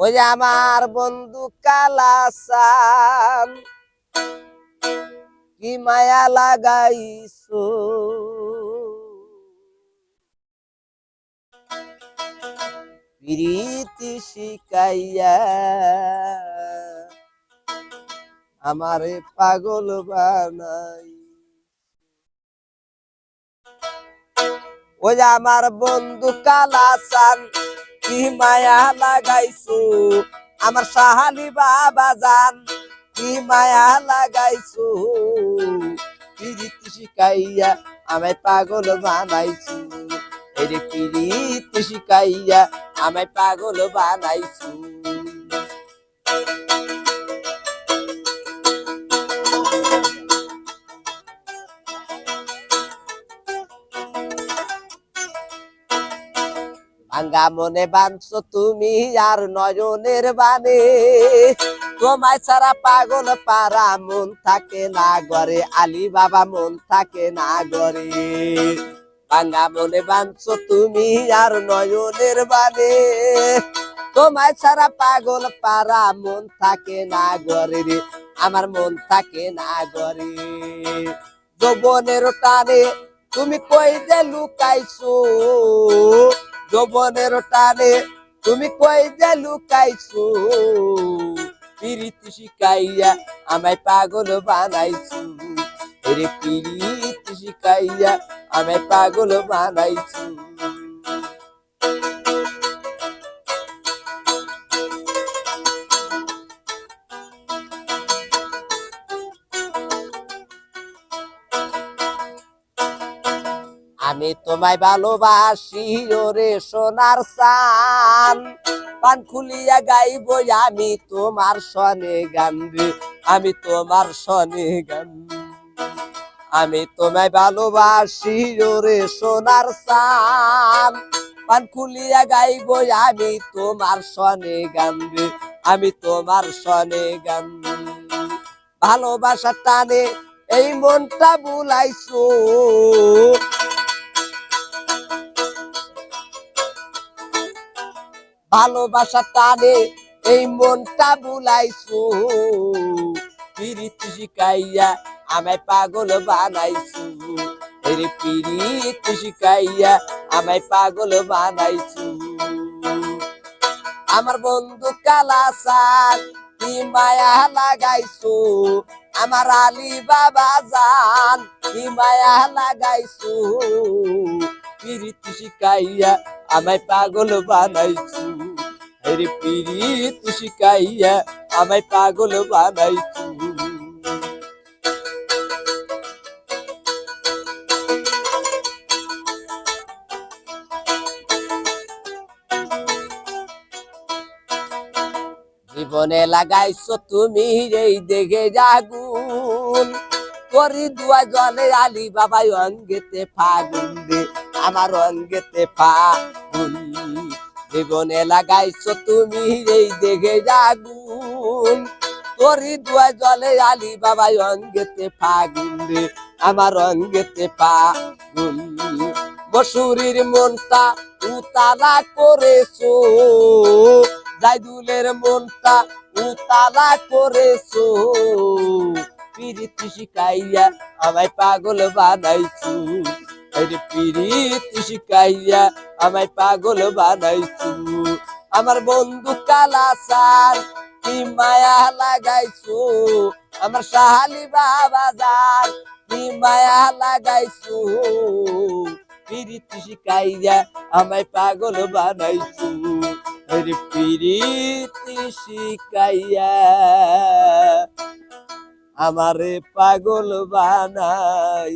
ওই আমার বন্ধু কালাসান, কি মায়া লাগাইছো? প্রীতি শিকাইয়া আমারে পাগল বানাই। ওই আমার বন্ধু কালাসান কি মায়া লাগাইছো? আমার সাহালি বাবা জান, কি মায়া লাগাইছো? পিরিতি শিখাইয়া আমায় পাগল বানাইছো। এর পিরিতি শিখাইয়া আমায় পাগল বানাইছো। ভাঙ্গা মনে বাঁধছো তুমি আর নয়নের বানে তোমায় ছাড়া পাগল পারা মন থাকে না গরে আলী বাবা মন থাকে না গরে ভাঙ্গা মনে বাঁধছো তুমি আর নয়নের বানে তোমায় ছাড়া পাগল পারা মন থাকে না গরে আমার মন থাকে না গরে যৌবনের টানে তুমি কই যে লুকাইছো? যৌবনের টানে তুমি কই যে লুকাইছো? পিরিতি শিখাইয়া আমায় পাগল বানাইছো। রে পিরিতি শিখাইয়া আমায় পাগল বানাইছো। আমি তোমায় ভালোবাসি, ওরে সোনার সান পান খুলিয়া গাইব, আমি তোমার সনে গান আমি তোমার সনে গান। আমি তোমায় ভালোবাসি, ওরে সোনার সান পান খুলিয়া গাইব, আমি তোমার সনে গান আমি তোমার সনে গান। ভালোবাসার টানে এই মনটা বুলাইছো ভালোবাসা টানে এই মনটা বুলাইছো। পিরিতি শিকাইয়া আমায় পাগল বানাইছো। রে পিরিতি শিকাইয়া আমায় পাগল বানাইছো। আমার বন্ধু কালাসান কি মায়া লাগাইছো? আমার আলী বাবা জান, কি মায়া লাগাইছো? পিরিতি শিকাইয়া আমায় পাগল বানাইছো। রে পিরিতি শিকাইয়া আমায় পাগল বানাইছো। জীবনে লাগাইছো তুমি এই দেখে জাগুন। করি দুয়া জলে আলি বাবাই অঙ্গেতে ফাগুন রে আমার অঙ্গেতে ফাগুন জীবনে লাগাইছো তুমি এই দেখে জাগুন করি দুয়া জলে আলি বাবাই অঙ্গেতে ফাগুন রে আমার অঙ্গেতে ফাগুন বসুরির মনটা উতালা করেছ, জাইদুলের মনটা উতালা করেছ। পিরিতি শিকাইয়া আমায় পাগল বানাইছো। আরে পিরিতি শিকাইয়া আমায় পাগল বানাইছো। আমার বন্ধু কালাসার, কি মায়া লাগাইছো? আমার সাহালি বাবা যান কি মায়া লাগাইছো? পিরিতি শিকাইয়া আমায় পাগল বানাইছো। আরে পিরিতি শিকাইয়া আমারে পাগল বানাই